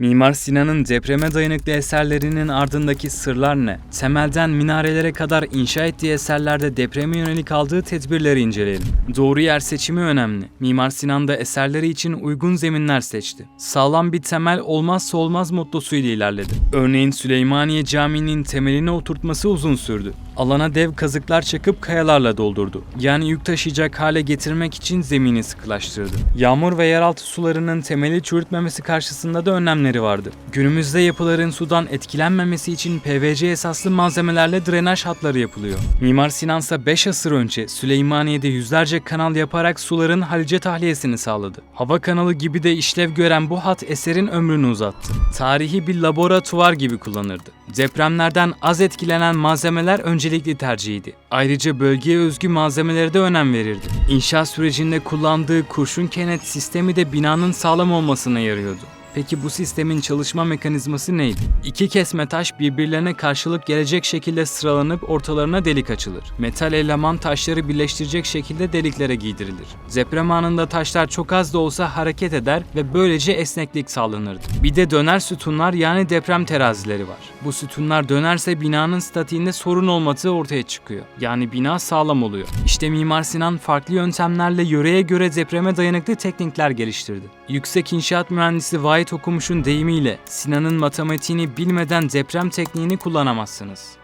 Mimar Sinan'ın depreme dayanıklı eserlerinin ardındaki sırlar ne? Temelden minarelere kadar inşa ettiği eserlerde depreme yönelik aldığı tedbirleri inceleyelim. Doğru yer seçimi önemli. Mimar Sinan da eserleri için uygun zeminler seçti. Sağlam bir temel olmazsa olmaz mottosuyla ilerledi. Örneğin Süleymaniye Camii'nin temelini oturtması uzun sürdü. Alana dev kazıklar çakıp kayalarla doldurdu. Yani yük taşıyacak hale getirmek için zemini sıkılaştırdı. Yağmur ve yeraltı sularının temeli çürütmemesi karşısında da önlemleri vardı. Günümüzde yapıların sudan etkilenmemesi için PVC esaslı malzemelerle drenaj hatları yapılıyor. Mimar Sinan ise 5 asır önce Süleymaniye'de yüzlerce kanal yaparak suların Halice tahliyesini sağladı. Hava kanalı gibi de işlev gören bu hat eserin ömrünü uzattı. Tarihi bir laboratuvar gibi kullanırdı. Depremlerden az etkilenen malzemeler öncelikli tercihiydi. Ayrıca bölgeye özgü malzemelere de önem verirdi. İnşaat sürecinde kullandığı kurşun kenet sistemi de binanın sağlam olmasına yarıyordu. Peki bu sistemin çalışma mekanizması neydi? İki kesme taş birbirlerine karşılık gelecek şekilde sıralanıp ortalarına delik açılır. Metal eleman taşları birleştirecek şekilde deliklere giydirilir. Deprem anında taşlar çok az da olsa hareket eder ve böylece esneklik sağlanırdı. Bir de döner sütunlar yani deprem terazileri var. Bu sütunlar dönerse binanın statiğinde sorun olmadığı ortaya çıkıyor. Yani bina sağlam oluyor. İşte Mimar Sinan farklı yöntemlerle yöreye göre depreme dayanıklı teknikler geliştirdi. Yüksek inşaat mühendisi Vahit Okumuş'un deyimiyle Sinan'ın matematiğini bilmeden deprem tekniğini kullanamazsınız.